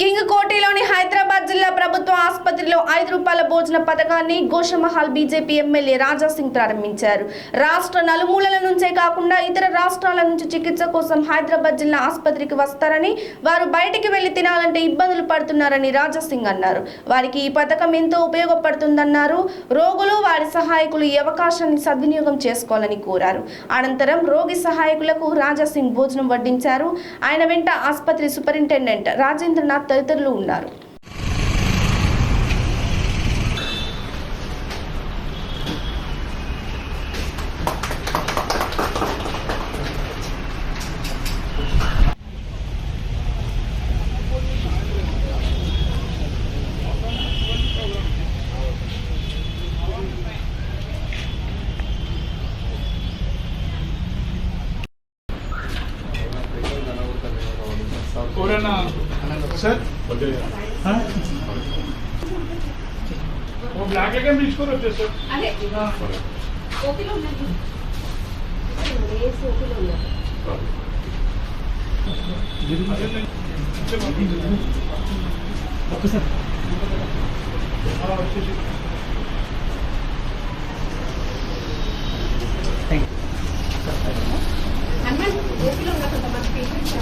King కోటిలోని Hyderabad జిల్లా ప్రభుత్వ ఆసుపత్రిలో ఐదు రూపాయల భోజన పథకాన్ని గోషమహల్ బీజేపీ ఎమ్మెల్యే రాజా సింగ్ ప్రారంభించారు. రాష్ట్ర నలుమూలల నుంచే కాకుండా ఇతర రాష్ట్రాల నుంచి చికిత్స కోసం హైదరాబాద్ జిల్లా ఆసుపత్రికి వస్తారని వారు బయటికి వెళ్ళి తినాలంటే ఇబ్బందులు పడుతున్నారని రాజాసింగ్ అన్నారు. వారికి ఈ పథకం ఎంతో ఉపయోగపడుతుందన్నారు. రోగులు వారి సహాయకులు ఈ అవకాశాన్ని సద్వినియోగం చేసుకోవాలని కోరారు. అనంతరం రోగి సహాయకులకు రాజాసింగ్ భోజనం వడ్డించారు. ఆయన వెంట ఆసుపత్రి సూపరింటెండెంట్ రాజేంద్రనాథ్ తదితరులు ఉన్నారు. ఎవరైనా సార్ ఆ? ఓ బ్లాక్ ఐటమ్ తీసుకొని వచ్చే సార్ అదే ఓపిలో ఉన్నది ఓపిలో ఉన్నది ఆ, వచ్చేసి అన్న ఓపిలో ఉన్న కొంతమంది పేషెంట్స్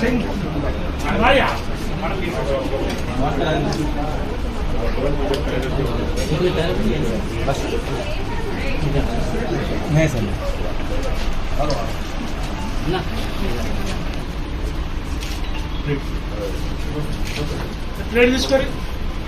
सिंह राया नहीं सर ट्रेड दिस करें